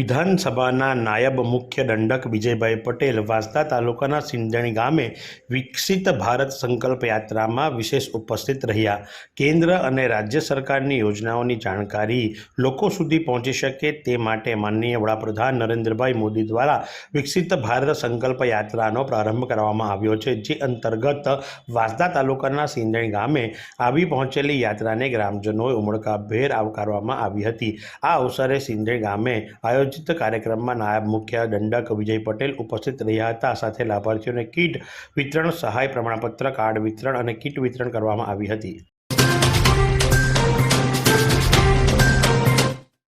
વિધાનસભાના નાયબ મુખ્ય દંડક વિજયભાઈ પટેલ વાંસદા તાલુકાના સિંધણી ગામે વિકસિત ભારત સંકલ્પ યાત્રામાં વિશેષ ઉપસ્થિત રહ્યા. કેન્દ્ર અને રાજ્ય સરકારની યોજનાઓની જાણકારી લોકો સુધી પહોંચી શકે તે માટે માનનીય વડાપ્રધાન નરેન્દ્રભાઈ મોદી દ્વારા વિકસિત ભારત સંકલ્પ યાત્રાનો પ્રારંભ કરવામાં આવ્યો છે, જે અંતર્ગત વાંસદા તાલુકાના સિંધણી ગામે આવી પહોંચેલી યાત્રાને ગ્રામજનોએ ઉમળકાભેર આવકારવામાં આવી હતી. આ અવસરે સિંધણી ગામે આયોજિત કાર્યક્રમમાં નાયબ મુખ્ય દંડક વિજય પટેલ ઉપસ્થિત રહ્યા હતા. સાથે લાભાર્થીઓને કીટ વિતરણ, સહાય પ્રમાણપત્ર, કાર્ડ વિતરણ અને કીટ વિતરણ કરવામાં આવી હતી.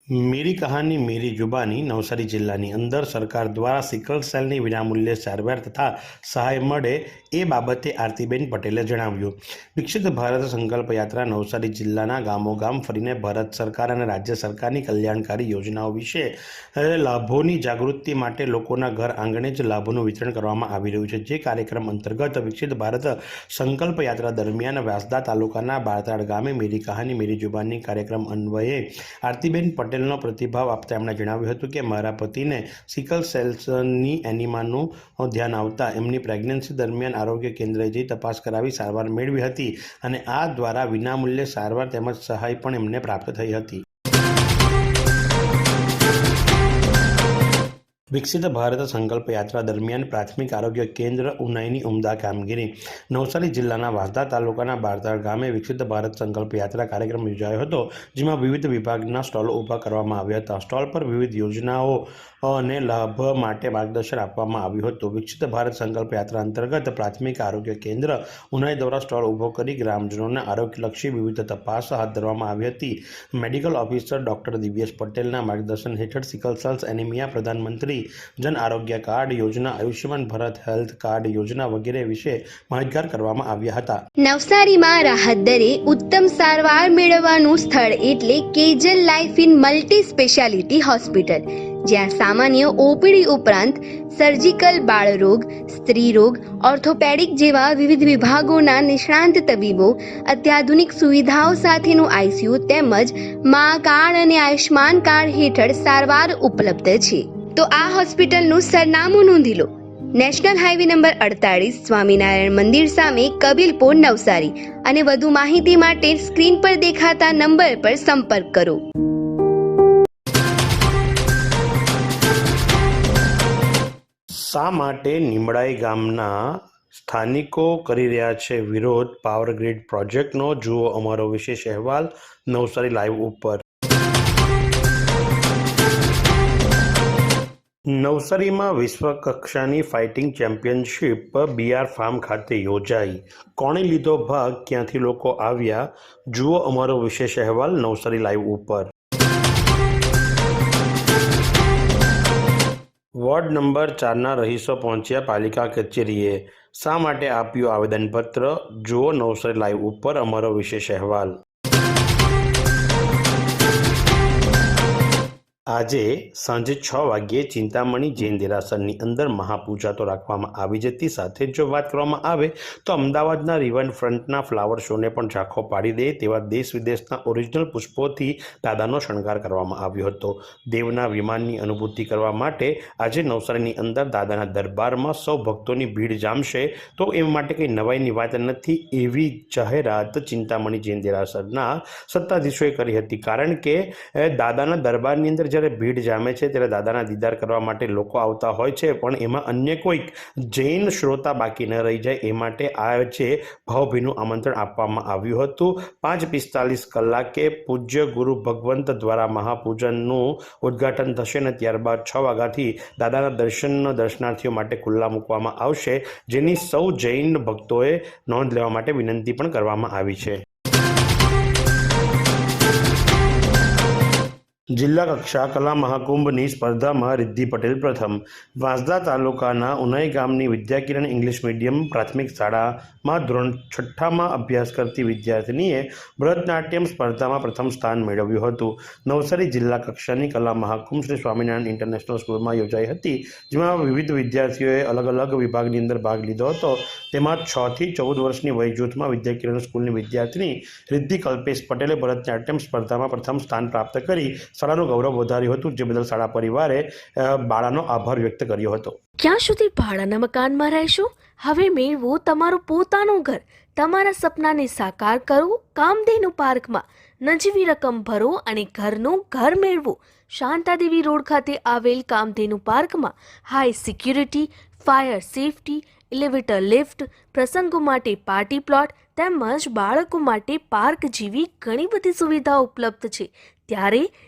મેરી કહાની, મેરી જુબાની નવસારી જિલ્લાની અંદર સરકાર દ્વારા સિકલ સેલની વિનામૂલ્યે સારવાર તથા સહાય મળે એ બાબતે આરતીબેન પટેલે જણાવ્યું. વિકસિત ભારત સંકલ્પ યાત્રા નવસારી જિલ્લાના ગામોગામ ફરીને ભારત સરકાર અને રાજ્ય સરકારની કલ્યાણકારી યોજનાઓ વિશે લાભોની જાગૃતિ માટે લોકોના ઘર આંગણે જ લાભોનું વિતરણ કરવામાં આવી રહ્યું છે. જે કાર્યક્રમ અંતર્ગત વિકસિત ભારત સંકલ્પ યાત્રા દરમિયાન વ્યાસદા તાલુકાના બારતાડ ગામે મેરી કહાની, મેરી જુબાની કાર્યક્રમ અન્વયે આરતીબેન પટેલનો પ્રતિભાવ આપતા એમણે જણાવ્યું હતું કે મારા પતિને સિકલ સેલ્સની એનિમાનું ધ્યાન આવતા એમની પ્રેગ્નન્સી દરમિયાન આરોગ્ય કેન્દ્રએ જઈ તપાસ કરાવી સારવાર મેળવી હતી અને આ દ્વારા વિનામૂલ્યે સારવાર તેમજ સહાય પણ એમને પ્રાપ્ત થઈ હતી. વિકસિત ભારત સંકલ્પ યાત્રા દરમિયાન પ્રાથમિક આરોગ્ય કેન્દ્ર ઉનાઈની ઉમદા કામગીરી. નવસારી જિલ્લાના વાસદા તાલુકાના બારતાળ ગામે વિકસિત ભારત સંકલ્પ યાત્રા કાર્યક્રમ યોજાયો હતો, જેમાં વિવિધ વિભાગના સ્ટોલો ઊભા કરવામાં આવ્યા હતા. સ્ટોલ પર વિવિધ યોજનાઓ અને લાભ માટે માર્ગદર્શન આપવામાં આવ્યું હતું. વિકસિત ભારત સંકલ્પ યાત્રા અંતર્ગત પ્રાથમિક આરોગ્ય કેન્દ્ર ઉનાઈ દ્વારા સ્ટોલ ઊભો કરી ગ્રામજનોને આરોગ્યલક્ષી વિવિધ તપાસ હાથ ધરવામાં આવી હતી. મેડિકલ ઓફિસર ડોક્ટર દિવ્યેશ પટેલના માર્ગદર્શન હેઠળ સિકલ સેલ્સ એનિમિયા પ્રધાનમંત્રી જન આરોગ્ય કાર્ડ યોજના, આયુષ્યમાન ભારત હેલ્થ કાર્ડ યોજના વગેરે વિશે માહિતગાર કરવામાં આવ્યા હતા. નવસારીમાં રાહત દરે ઉત્તમ સારવાર મેળવવાનું સ્થળ એટલે Kejal life in multi speciality hospital, જ્યાં સામાન્ય ઓપીડી ઉપરાંત સર્જિકલ બાળરોગ સ્ત્રી રોગ ઓર્થોપેડિક જેવા વિવિધ વિભાગોના નિષ્ણાંત તબીબો, અત્યાધુનિક સુવિધાઓ સાથેનું આઈસીયુ તેમજ મા કાર્ડ અને આયુષ્માન કાર્ડ હેઠળ સારવાર ઉપલબ્ધ છે. તો આ હોસ્પિટલનું સરનામું નોંધી લો. નેશનલ હાઈવે નંબર અડતાળીસ, સ્વામિનારાયણ મંદિર સામે કબીલપુર નવસારી અને વધુ માહિતી માટે સ્ક્રીન પર દેખાતા નંબર પર સંપર્ક કરો. શા માટે નિમડાઈ ગામના સ્થાનિકો કરી રહ્યા છે વિરોધ? પાવર ગ્રીડ પ્રોજેક્ટનો જુઓ અમારો વિશેષ અહેવાલ નવસારી લાઈવ ઉપર. નવસારીમાં વિશ્વ કક્ષાની ફાઇટિંગ ચેમ્પિયનશિપ બીઆર ફાર્મ ખાતે યોજાઈ. કોણે લીધો ભાગ? ક્યાંથી લોકો આવ્યા? જુઓ અમારો વિશેષ અહેવાલ નવસારી લાઈવ ઉપર. વોર્ડ નંબર ચારના રહીશો પહોંચ્યા પાલિકા કચેરીએ. શા માટે આપ્યું આવેદનપત્ર? જુઓ નવસારી લાઈવ ઉપર અમારો વિશેષ અહેવાલ. આજે સાંજે છ વાગ્યે ચિંતામણી જૈન દેરાસરની અંદર મહાપૂજા તો રાખવામાં આવી જતી, સાથે જ જો વાત કરવામાં આવે તો અમદાવાદના રિવરફ્રન્ટના ફ્લાવર શોને પણ ઝાંખો પાડી દે તેવા દેશ વિદેશના ઓરિજિનલ પુષ્પોથી દાદાનો શણગાર કરવામાં આવ્યો હતો. દેવના વિમાનની અનુભૂતિ કરવા માટે આજે નવસારીની અંદર દાદાના દરબારમાં સૌ ભક્તોની ભીડ જામશે. તો એ માટે કંઈ નવાઈની વાત નથી એવી જાહેરાત ચિંતામણી જૈન દેરાસરના સત્તાધીશોએ કરી હતી. કારણ કે દાદાના દરબારની અંદર જ્યારે ભીડ જામે છે ત્યારે દાદાના દીદાર કરવા માટે લોકો આવતા હોય છે, પણ એમાં અન્ય કોઈક જૈન શ્રોતા બાકી ન રહી જાય એ માટે આજે ભાવભીનું આમંત્રણ આપવામાં આવ્યું હતું. પાંચ પિસ્તાલીસ કલાકે પૂજ્ય ગુરુ ભગવંત દ્વારા મહાપૂજનનું ઉદ્ઘાટન થશે અને ત્યારબાદ છ વાગ્યાથી દાદાના દર્શનના દર્શનાર્થીઓ માટે ખુલ્લા મૂકવામાં આવશે, જેની સૌ જૈન ભક્તોએ નોંધ લેવા માટે વિનંતી પણ કરવામાં આવી છે. જિલ્લા કક્ષા કલા મહાકુંભની સ્પર્ધામાં રિદ્ધિ પટેલ પ્રથમ. વાંસદા તાલુકાના ઉનાઈ ગામની વિદ્યાકિરણ ઇંગ્લિશ મીડિયમ પ્રાથમિક શાળામાં ધોરણ છઠ્ઠામાં અભ્યાસ કરતી વિદ્યાર્થિનીએ ભરતનાટ્યમ સ્પર્ધામાં પ્રથમ સ્થાન મેળવ્યું હતું. નવસારી જિલ્લા કક્ષાની કલા મહાકુંભ શ્રી સ્વામિનારાયણ ઇન્ટરનેશનલ સ્કૂલમાં યોજાઈ હતી, જેમાં વિવિધ વિદ્યાર્થીઓએ અલગ અલગ વિભાગની અંદર ભાગ લીધો હતો. તેમાં છ થી ચૌદ વર્ષની વય જૂથમાં વિદ્યાકિરણ સ્કૂલની વિદ્યાર્થિની રિદ્ધિ કલ્પેશ પટેલે ભરતનાટ્યમ સ્પર્ધામાં પ્રથમ સ્થાન પ્રાપ્ત કરી શાળાનું ગૌરવ વધાર્યું હતું, જે બદલ શાળા પરિવારે બાળાનો આભાર વ્યક્ત કર્યો હતો. ક્યાં સુધી ભાડાના મકાનમાં રહેશો? હવે મેળવો તમારું પોતાનું ઘર. તમારા સપનાને સાકાર કરો, કામધેનુ પાર્કમાં. નજીવી રકમ ભરો અને ઘરનું ઘર મેળવો. શાંતાદેવી રોડ ખાતે આવેલ કામધેનુ પાર્કમાં high security, fire safety elevator lift, પ્રસંગો માટે પાર્ટી પ્લોટ તેમજ બાળકો માટે પાર્ક જેવી ઘણી બધી સુવિધાઓ ઉપલબ્ધ છે. ત્યારે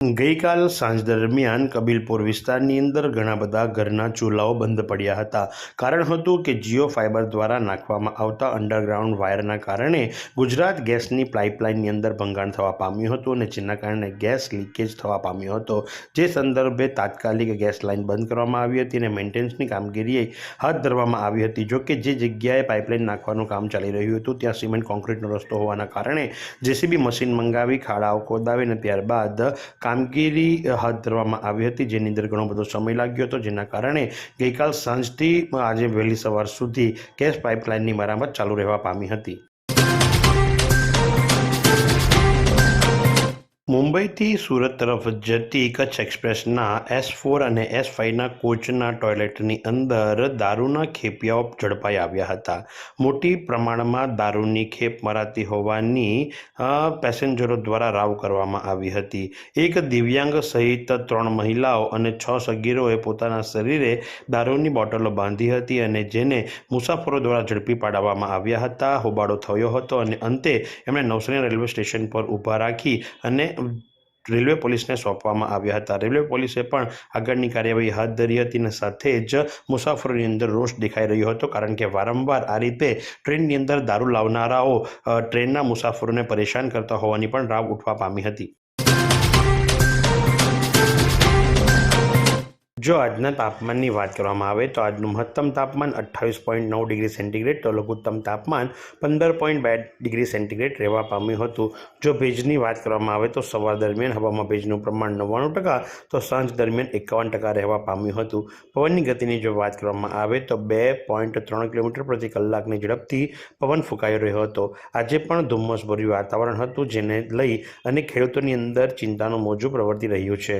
ગઈકાલ સાંજ દરમિયાન કબીલપુર વિસ્તારની અંદર ઘણા બધા ઘરના ચૂલાઓ બંધ પડ્યા હતા. કારણ હતું કે જીઓ ફાઇબર દ્વારા નાખવામાં આવતા અંડરગ્રાઉન્ડ વાયરના કારણે ગુજરાત ગેસની પાઇપલાઇનની અંદર ભંગાણ થવા પામ્યું હતું અને જેના કારણે ગેસ લીકેજ થવા પામ્યો હતો. જે સંદર્ભે તાત્કાલિક ગેસ લાઇન બંધ કરવામાં આવી હતી અને મેન્ટેનન્સની કામગીરીએ હાથ ધરવામાં આવી હતી. જો કે જે જગ્યાએ પાઇપલાઇન નાખવાનું કામ ચાલી રહ્યું હતું, ત્યાં સિમેન્ટ કોન્ક્રીટનો રસ્તો હોવાના કારણે જેસીબી મશીન મંગાવી, ખાડાઓ ખોદાવી અને ત્યારબાદ કામગીરી હાથ ધરવામાં આવી હતી, જેની અંદર ઘણો બધો સમય લાગ્યો હતો, જેના કારણે ગઈકાલ સાંજથી આજે વહેલી સવાર સુધી ગેસ પાઇપલાઇનની મરામત ચાલુ રહેવા પામી હતી. મુંબઈથી સુરત તરફ જતી કચ્છ એક્સપ્રેસના એસ ફોર અને એસ ફાઇવના કોચના ટોયલેટની અંદર દારૂના ખેપિયાઓ ઝડપાઈ આવ્યા હતા. મોટી પ્રમાણમાં દારૂની ખેપ મરાતી હોવાની પેસેન્જરો દ્વારા રાવ કરવામાં આવી હતી. એક દિવ્યાંગ સહિત ત્રણ મહિલાઓ અને છ સગીરોએ પોતાના શરીરે દારૂની બોટલો બાંધી હતી અને જેને મુસાફરો દ્વારા ઝડપી પાડવામાં આવ્યા હતા. હોબાળો થયો હતો અને અંતે એમણે નવસારી રેલવે સ્ટેશન પર ઊભા રાખી અને રેલવે પોલીસને સોંપવામાં આવ્યા હતા. રેલવે પોલીસે પણ આગળની કાર્યવાહી હાથ ધરી હતી અને સાથે જ મુસાફરોની અંદર રોષ દેખાઈ રહ્યો હતો કારણ કે વારંવાર આ રીતે ટ્રેનની અંદર દારૂ લાવનારાઓ ટ્રેનના મુસાફરોને પરેશાન કરતા હોવાની પણ રાવ ઉઠવા પામી હતી. જો આજના તાપમાનની વાત કરવામાં આવે તો આજનું મહત્તમ તાપમાન અઠ્ઠાવીસ પોઈન્ટ નવ ડિગ્રી સેન્ટીગ્રેડ તો લઘુત્તમ તાપમાન પંદર પોઈન્ટ બે ડિગ્રી સેન્ટીગ્રેડ રહેવા પામ્યું હતું. જો ભેજની વાત કરવામાં આવે તો સવાર દરમિયાન હવામાં ભેજનું પ્રમાણ નવ્વાણું ટકા તો સાંજ દરમિયાન એકાવન ટકા રહેવા પામ્યું હતું. પવનની ગતિની જો વાત કરવામાં આવે તો બે પોઈન્ટ ત્રણ કિલોમીટર પ્રતિ કલાકની ઝડપથી પવન ફૂંકાઈ રહ્યો હતો. આજે પણ ધુમ્મસભર્યું વાતાવરણ હતું જેને લઈ અને ખેડૂતોની અંદર ચિંતાનું મોજું પ્રવર્તી રહ્યું છે.